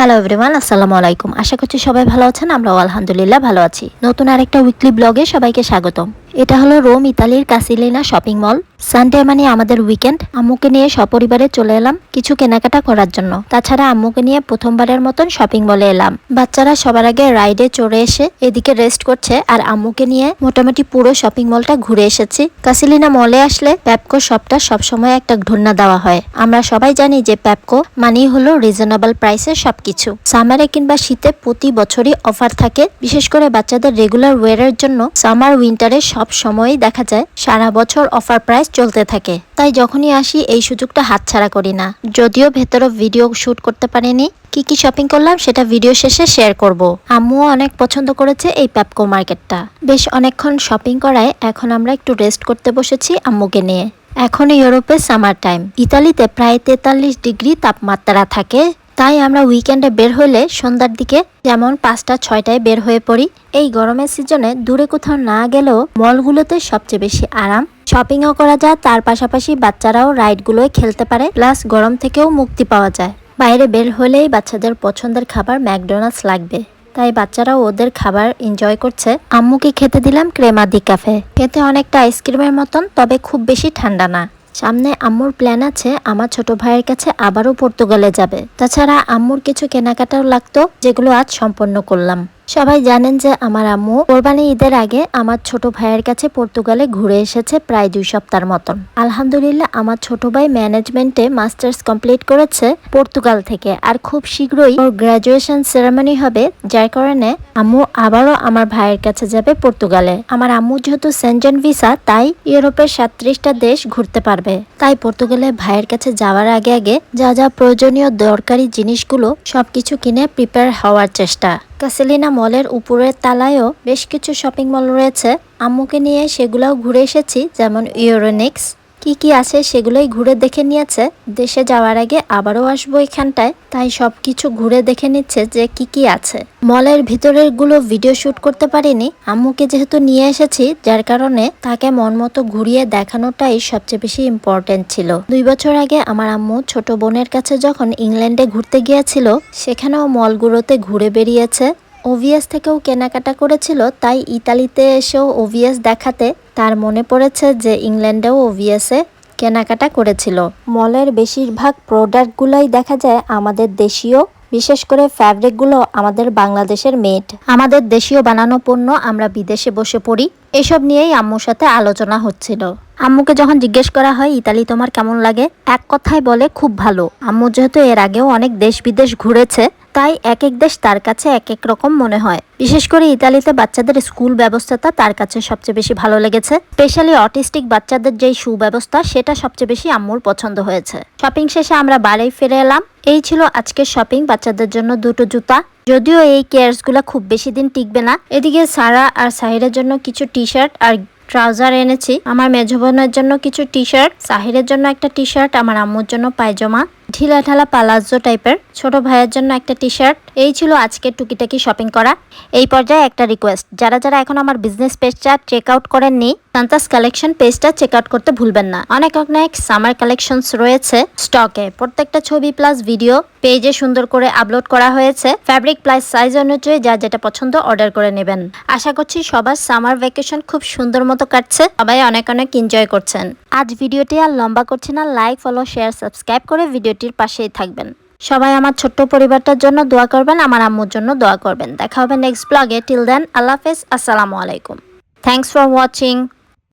Hello everyone আসসালামু আলাইকুম। আশা করছি সবাই ভালো আছেন, আমরাও আলহামদুলিল্লাহ ভালো আছি। নতুন আরেকটা উইকলি ব্লগে সবাইকে স্বাগতম। এটা হলো রোম, ইতালির কাসিলিনা শপিং মল। সানডে মানে আমাদের উইকেন্ড। আম্মুকে নিয়ে সপরিবারে চলে এলাম কিছু কেনাকাটা করার জন্য। তাছাড়া আম্মুকে নিয়ে প্রথমবারের মতন শপিং মলে এলাম। বাচ্চারা সবার আগে রাইডে চড়ে এসে এদিকে রেস্ট করছে আর আম্মুকে নিয়ে মোটামুটি পুরো শপিং মলটা ঘুরে এসেছি। কাসিলিনা মলে আসলে প্যাপকো শপটা সবসময় একটা ঘূর্ণা দেওয়া হয়। আমরা সবাই জানি যে প্যাপকো মানেই হলো রিজনেবল প্রাইসে সবকিছু। সামারে কিংবা শীতে প্রতি বছরই অফার থাকে। বিশেষ করে বাচ্চাদের রেগুলার ওয়ারের জন্য সামার, উইন্টারে সব সময়ই দেখা যায়, সারা বছর অফার প্রাইস চলতে থাকে। তাই যখনই আসি, এই সুযোগটা হাতছাড়া করি না। যদিও ভেতরে ভিডিও শুট করতে পারিনি, কি কি শপিং করলাম সেটা ভিডিও শেষে শেয়ার করব। আম্মুও অনেক পছন্দ করেছে এই প্যাপকো মার্কেটটা বেশ অনেকক্ষণ শপিং করায়, এখন আমরা একটু রেস্ট করতে বসেছি আম্মুকে নিয়ে। এখন ইউরোপে সামার টাইম ইতালিতে প্রায় তেতাল্লিশ ডিগ্রি তাপমাত্রা থাকে। তাই আমরা উইকেন্ডে বের হলে সন্ধ্যার দিকে যেমন পাঁচটা, ছয়টায় বের হয়ে পড়ি। এই গরমের সিজনে দূরে কোথাও না গেলেও মলগুলোতে সবচেয়ে বেশি আরাম। শপিংও করা যায়, তার পাশাপাশি বাচ্চারাও রাইডগুলোয় খেলতে পারে প্লাস গরম থেকেও মুক্তি পাওয়া যায়। বাইরে বের হলেই বাচ্চাদের পছন্দের খাবার ম্যাকডোনাল্ডস লাগবে। তাই বাচ্চারাও ওদের খাবার এনজয় করছে। আম্মুকে খেতে দিলাম ক্রেমা দি ক্যাফে খেতে অনেকটা আইসক্রিমের মতন, তবে খুব বেশি ঠান্ডা না। সামনে আম্মুর প্ল্যান আছে, আমার ছোট ভাইয়ের কাছে আবারও পর্তুগালে যাবে। তাছাড়া আম্মুর কিছু কেনাকাটাও লাগতো, যেগুলো আজ সম্পন্ন করলাম। সবাই জানেন যে আমার আম্মু কোরবানি ঈদের আগে আমার ছোট ভাইয়ের কাছে পর্তুগালে ঘুরে এসেছে প্রায় দুই সপ্তাহের মতন। আলহামদুলিল্লাহ, আমার ছোট ভাই ম্যানেজমেন্টে মাস্টার্স কমপ্লিট করেছে পর্তুগাল থেকে আর খুব শীঘ্রই ওর গ্রাজুয়েশন সেরেমনি হবে, যার কারণে আম্মু আবারও আমার ভাইয়ের কাছে যাবে পর্তুগালে। আমার আম্মু যেহেতু সেনজেন ভিসা, তাই ইউরোপের সাতত্রিশটা দেশ ঘুরতে পারবে। তাই পর্তুগালে ভাইয়ের কাছে যাওয়ার আগে আগে যা যা প্রয়োজনীয় দরকারি জিনিসগুলো সবকিছু কিনে প্রিপেয়ার হওয়ার চেষ্টা। কাসেলিনা মলের উপরের তালায়ও বেশ কিছু শপিং মল রয়েছে। আম্মুকে নিয়ে সেগুলাও ঘুরে এসেছি, যেমন ইউরোনিক্স কি কি আছে সেগুলোই ঘুরে দেখে নিয়েছে। দেশে যাওয়ার আগে আবারও আসব এখানটায়। তাই সবকিছু ঘুরে দেখে নিচ্ছে যে কি কি আছে। মলের ভিতরেরগুলো ভিডিও শুট করতে পারিনি। আম্মুকে যেহেতু নিয়ে এসেছি, যার কারণে তাকে মন মতো ঘুরিয়ে দেখানোটাই সবচেয়ে বেশি ইম্পর্টেন্ট ছিল। দুই বছর আগে আমার আম্মু ছোট বোনের কাছে যখন ইংল্যান্ডে ঘুরতে গিয়েছিল, সেখানেও মলগুলোতে ঘুরে বেরিয়েছে। ওভিএস থেকেও কেনাকাটা করেছিল, তাই ইতালিতে এসেও ওভিএস দেখাতে তার মনে পড়েছে যে ইংল্যান্ডেও ওভিএসে কেনাকাটা করেছিল। মলের বেশিরভাগ প্রোডাক্টগুলোই দেখা যায় আমাদের দেশীয়, বিশেষ করে ফ্যাব্রিকগুলো আমাদের বাংলাদেশের মেড। আমাদের দেশীয় বানানো পণ্য আমরা বিদেশে বসে পড়ি, এসব নিয়েই আম্মুর সাথে আলোচনা হচ্ছিল। আম্মুকে যখন জিজ্ঞেস করা হয়, ইতালি তোমার কেমন লাগে? এক কথায় বলে, খুব ভালো। আম্মু যেহেতু এর আগেও অনেক দেশ বিদেশ ঘুরেছে, তাই এক এক দেশ তার কাছে এক এক রকম মনে হয়। বিশেষ করে ইতালিতে বাচ্চাদের স্কুল ব্যবস্থাটা তার কাছে সবচেয়ে বেশি ভালো লেগেছে। স্পেশালি অটিস্টিক বাচ্চাদের যেই সুব্যবস্থা, সেটা সবচেয়ে বেশি আম্মুর পছন্দ হয়েছে। শপিং শেষে আমরা বাড়ি ফিরে এলাম। এই ছিল আজকের শপিং, বাচ্চাদের জন্য দুটো জুতা। যদিও এই কেয়ারসগুলো খুব বেশি দিন টিকবে না। এদিকে সারা আর সাহিরের জন্য কিছু টি শার্ট আর ট্রাউজার এনেছি। আমার মেঝো বোনের জন্য কিছু টি শার্ট সাহিরের জন্য একটা টি শার্ট আমার আম্মুর জন্য পায়জামা। ঢিলা ঢালা পালাজো টাইপের। ছোট ভাইয়ের জন্য একটা টি শার্ট এই ছিল আজকের টুকিটাকি শপিং করা। এই পর্যায়ে একটা রিকোয়েস্ট যারা যারা এখন আমার বিজনেস পেজটা চেক আউট করেননি সান্তাস কালেকশন পেজটা চেক আউট করতে ভুলবেন না। অনেক অনেক সামার কালেকশনস রয়েছে স্টকে প্রত্যেকটা ছবি প্লাস ভিডিও পেজে সুন্দর করে আপলোড করা হয়েছে। ফ্যাব্রিক প্লাস সাইজ অনুযায়ী যা যেটা পছন্দ অর্ডার করে নেবেন। আশা করছি সবার সামার ভ্যাকেশন খুব সুন্দর মতো কাটছে। সবাই অনেক অনেক এনজয় করছেন। আজ ভিডিওটি আর লম্বা করছি না। লাইক ফলো শেয়ার সাবস্ক্রাইব করে ভিডিওটির পাশেই থাকবেন। সবাই আমার ছোট্ট পরিবারটার জন্য দোয়া করবেন, আমার আম্মুর জন্য দোয়া করবেন। দেখা হবে নেক্সট ব্লগে টিল দেন আল্লাহ হাফেজ, আসসালামু আলাইকুম। Thanks for watching